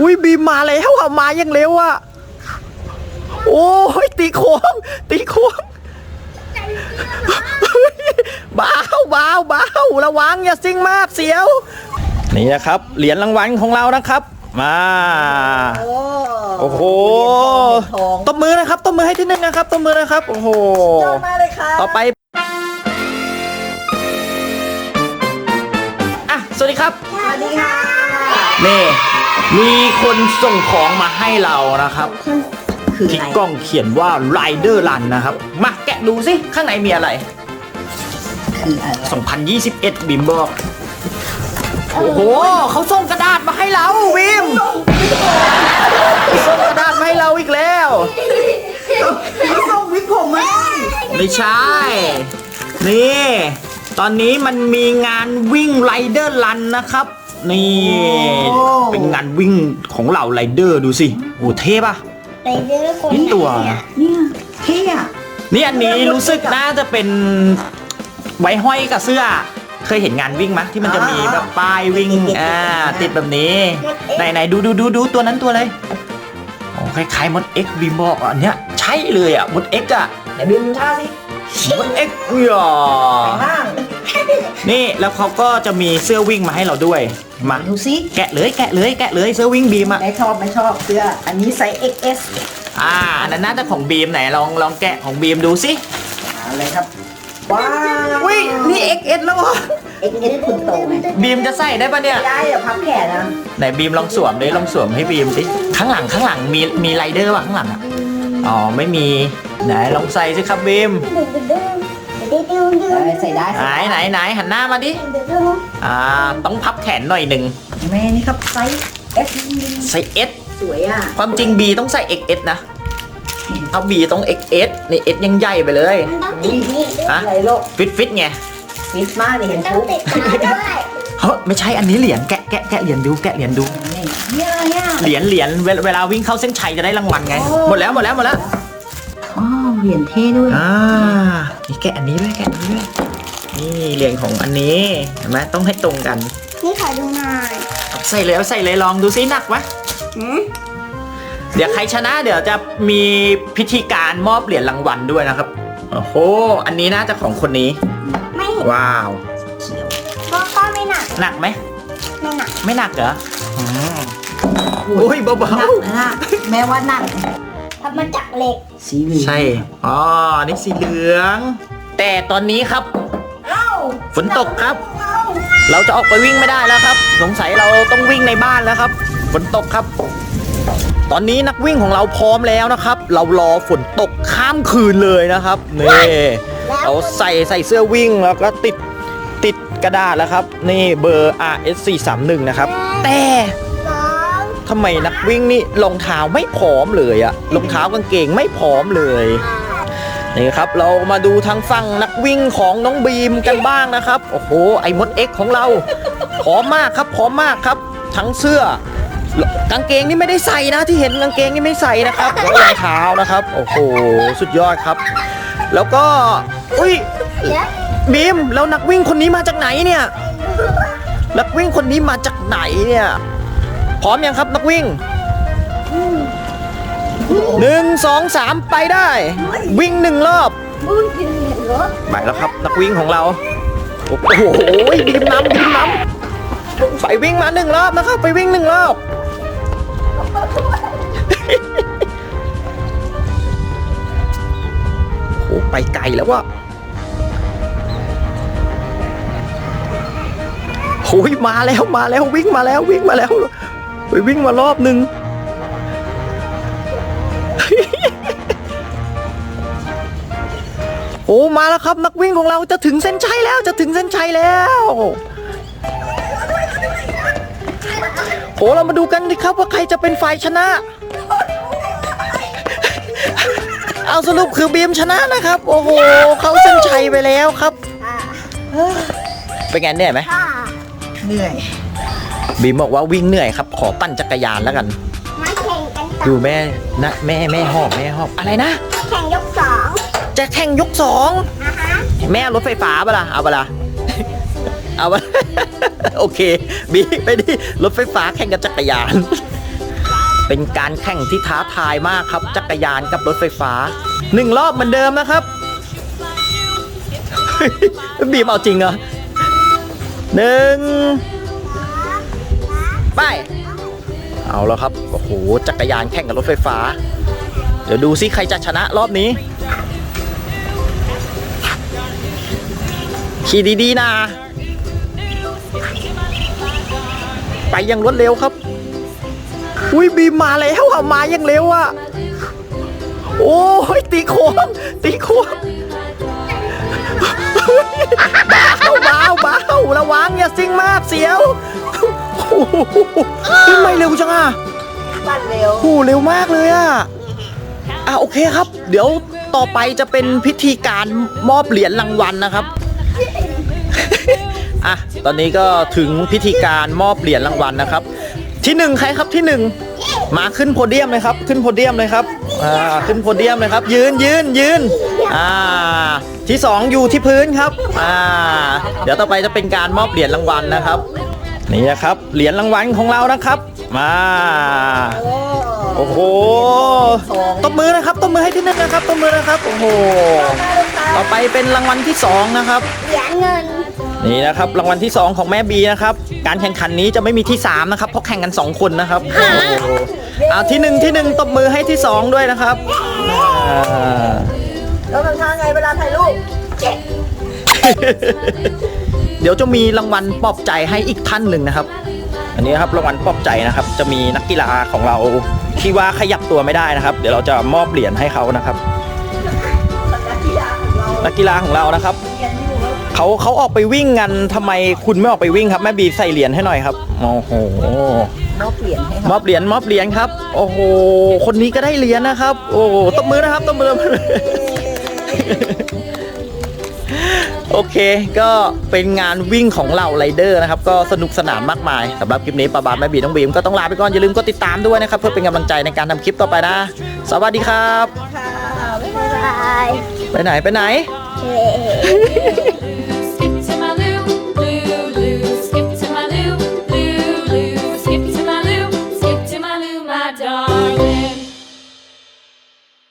อุ้ยบีมมาแล้วอะมายังเร็วอะโอ้ยตีโค้งตีโค้งเบาเบาเบาระวังอย่าซิ่งมากเสียว นี่นะครับ เหรียญรางวัลของเรานะครับ มาโอ้โหตบมือนะครับตบมือให้ที่หนึ่งนะครับตบมือนะครับ โอ้โหยอดมากเลยค่ะต่อไปอะสวัสดีครับสวัสดีค่ะนี่ มีคนส่งของมาให้เรานะครับ คือที่อะไรกล้องเขียนว่า Rider Run นะครับ มาแกะดูสิข้างในมีอะไร คืออะไร2021 บิมบอก โอ้โหเขาส่งกระดาษมาให้เราบิมส่งกระดาษมาให้เราอีกแล้วเขาส่งวิกผมมาไม่ใช่ นี่ ตอนนี้มันมีงานวิ่งไรเดอร์รันนะครับ นี่ เป็นงานวิ่งของเหล่าไรเดอร์ดูสิโอ้เท่ปะไรเดอร์คนนี่ตัวไหอะเนี่ยเท่อะนี่อันนี้รู้สึกน่าจะเป็นไว้ห้อยกับเสื้อ เคยเห็นงานวิ่งไหมที่มันจะมีแบบป้ายวิ่งอ่าติดแบบนี้ไหนไหนดูดูดูดูตัวนั้นตัวเลยโอ้คล้ายๆมดเอ็กบีมบอกอันเนี้ยใช่เลยอะมดเอ็กอะไหนบินท่าสิมดเอ็กเนี่ยข้างล่าง นี่แล้วเขาก็จะมีเสื้อวิ่งมาให้เราด้วย มา ดูสิแกะเลยแกะเลยแกะเลยเสื้อวิ่งบีมอะไม่ชอบไม่ชอบเสื้อ อันนี้ไซส์ XS อ่าอันนั้นน่าจะของบีมไหนลองลองแกะของบีมดูสิอะไรครับ ว้าว อุ้ยนี่ XS แล้วเหรอ XS คุณโตไงบีมจะใส่ได้ปะเนี่ยไม่ได้อะพับแขนนะ ไหนบีมลองสวมดิลองสวมให้บีมสิข้างหลังข้างหลังมีมีไรเดอร์ป่ะข้างหลังอะอ๋อไม่มีไหนลองใส่สิครับบีม ได้ใส่ได้ไหนใส่ไหนไหนหันหน้ามาดิดึงดึงอ่า ต้องพับแขนหน่อยหนึ่งแม่นี่ครับไซส์ S ใส่ S สวยอะความจริง B ต้องใส่ XS นะ เอา B ต้อง XS นี่ S ยังใหญ่ไปเลย มันต้องติดนี่ด้วยฮะ อะไรโลกฟิตฟิตไง ฟิตมากเลยมัเห็นนต้องปุ๊บติดตาด้วยเฮ้ยไม่ใช่อันนี้เหรียญแกะแกะแกะเหรียญดูแกะเหรียญดู นี่เนี่ยอะไรอะเหรียญเหรียญเวลเวลาวิ่งเข้าเส้นชัยจะได้รางวัลไงโอ้หมดแล้วหมดแล้วหมดแล้ว อ๋อเหรียญเท่ด้วยอ่านี่ แกะอันนี้ด้วยแกะอันนี้ด้วยนี่เหรียญของอันนี้เห็นไหมต้องให้ตรงกันนี่ขอดูหน่อยเอาใส่เลยเอาใส่เลยลองดูซิหนักไหมหืมเดี๋ยวใครชนะเดี๋ยวจะมีพิธีการมอบเหรียญรางวัลด้วยนะครับโอ้โหอันนี้น่าจะของคนนี้ ไม่เห็นว้าวก็ก็ไม่หนักหนักไหมไม่หนักไม่หนักเหรออืมโอ้ยเบาหนักนะ แม้ว่าหนักทำมาจากเหล็ก สีเหลือง ๆใช่อ๋ออันนี่สีเหลือง แต่ตอนนี้ครับเอ้าฝนตกครับ เราจะออกไปวิ่งไม่ได้แล้วครับ สงสัยเราต้องวิ่งในบ้านแล้วครับ ฝนตกครับ ตอนนี้นักวิ่งของเราพร้อมแล้วนะครับ เรารอฝนตกข้ามคืนเลยนะครับนี่เราใส่ใส่เสื้อวิ่งแล้วก็ติดติดกระดาษแล้วครับ นี่เบอร์ RS 4 3 1นะครับ แต่สองทำไมนักวิ่งนี่รองเท้าไม่พร้อมเลยอะรองเท้ากางเกงไม่พร้อมเลย นี่ครับเรามาดูทางฝั่งนักวิ่งของน้องบีมกันบ้างนะครับ โอ้โหไอ้มดเอ็กของเราพร้อมมากครับพร้อมมากครับ ทั้งเสื้อกางเกงนี่ไม่ได้ใส่นะที่เห็นกางเกงนี่ไม่ใส่นะครับแล้วรองเท้านะครับ โอ้โหสุดยอดครับ แล้วก็อุ้ยบีมแล้วนักวิ่งคนนี้มาจากไหนเนี่ยนักวิ่งคนนี้มาจากไหนเนี่ยพร้อมยังครับนักวิ่ง หนึ่งสองสามไปได้ วิ่งหนึ่งรอบบุ้นกินเห็นรถไปแล้วครับ นักวิ่งของเรา โอ้โหบีมน้ำบีมน้ำไปวิ่งมาหนึ่งรอบนะครับ ไปวิ่งหนึ่งรอบ โอ้โหไปไกลแล้วว่ะโอ้ยมาแล้วมาแล้ววิ่งมาแล้ววิ่งมาแล้วไปวิ่งมารอบหนึ่ง โอ้มาแล้วครับนักวิ่งของเราจะถึงเส้นชัยแล้วจะถึงเส้นชัยแล้ว โอ้เรามาดูกันดิครับว่าใครจะเป็นฝ่ายชนะ เอาสรุปคือบีมชนะนะครับ โอ้โหเขาเส้นชัยไปแล้วครับอ่าเป็นไงเหนื่อยไหมค่ะเหนื่อยบีมบอกว่าวิ่งเหนื่อยครับ ขอปั่นจักรยานแล้วกัน ดูแม่นะแม่แม่หอบแม่หอบอะไรนะ แข่งยกสองจะแข่งยกสองอะฮะแม่เอารถไฟฟ้าปะล่ะเอาปะล่ะเอาปะโอเคบีไปดิรถไฟฟ้าแข่งกับจักรยาน เป็นการแข่งที่ท้าทายมากครับจักรยานกับรถไฟฟ้าหนึ่งรอบเหมือนเดิมนะครับ บีมเอาจริงเหรอหนึ่งไป เอาแล้วครับ โอ้โห จักรยานแข่งกับรถไฟฟ้า เดี๋ยวดูซิใครจะชนะรอบนี้ ขี่ดีๆนะ ไปยังรวดเร็วครับ อุ้ยบีมมาแล้วอะมายังเร็วอะโอ้ยตีโค้งตีโค้งเบาเบาเบาระวังอย่าซิ่งมากเสียว ขึ้นไม่เร็วจังอะบ้านเร็วโอ้โหเร็วมากเลยอะอะโอเคครับ เดี๋ยวต่อไปจะเป็นพิธีการมอบเหรียญรางวัลนะครับอะตอนนี้ก็ถึงพิธีการมอบเหรียญรางวัลนะครับ ที่หนึ่งใครครับที่หนึ่งมาขึ้นโพเดียมเลยครับ ขึ้นโพเดียมเลยครับอ่าขึ้นโพเดียมเลยครับ ยืนยืนยืนอ่าที่สองอยู่ที่พื้นครับอ่าเดี๋ยวต่อไปจะเป็นการมอบเหรียญรางวัลนะครับ นี่นะครับ เหรียญรางวัลของเรานะครับ มา โอ้โหตบมือนะครับตบมือให้ที่หนึ่งนะครับตบมือนะครับ โอ้โห ต่อไปเป็นรางวัลที่สองนะครับ เหรียญเงิน นี่นะครับ รางวัลที่2ของแม่บีนะครับ การแข่งขันนี้จะไม่มีที่3นะครับ เพราะแข่งกัน2คนนะครับ โอ้โหอ่าที่หนึ่งที่หนึ่งตบมือให้ที่2ด้วยนะครับอ่าแล้วทำท่าไงเวลาถ่ายรูปเดี๋ ยวจะมีรางวัลปลอบใจให้อีกท่านหนึ่งนะครับ อันนี้ครับรางวัลปลอบใจนะครับ จะมีนักกีฬาของเราที่ว่าขยับตัวไม่ได้นะครับ เดี๋ยวเราจะมอบเหรียญให้เขานะครับ นักกีฬาของเรานะครับเขาเขาออกไปวิ่งกันทำไมคุณไม่ออกไปวิ่งครับแม่บีใส่เหรียญให้หน่อยครับโอ้โหนอกเปลี่ยนให้มอบเหรียญมอบเหรียญครับ โอ้โหคนนี้ก็ได้เหรียญนะครับ โอ้โหตบมือนะครับตบมือ โอเค ก็เป็นงานวิ่งของเหล่าไรเดอร์นะครับ ก็สนุกสนานมากมายสำหรับคลิปนี้ปาบาแม่บีน้องบีมก็ต้องลาไปก่อน อย่าลืมกดติดตามด้วยนะครับ เพื่อเป็นกำลังใจในการทำคลิปต่อไปนะ สวัสดีครับค่ะบ๊ายบาย ไปไหน ไปไหนเย้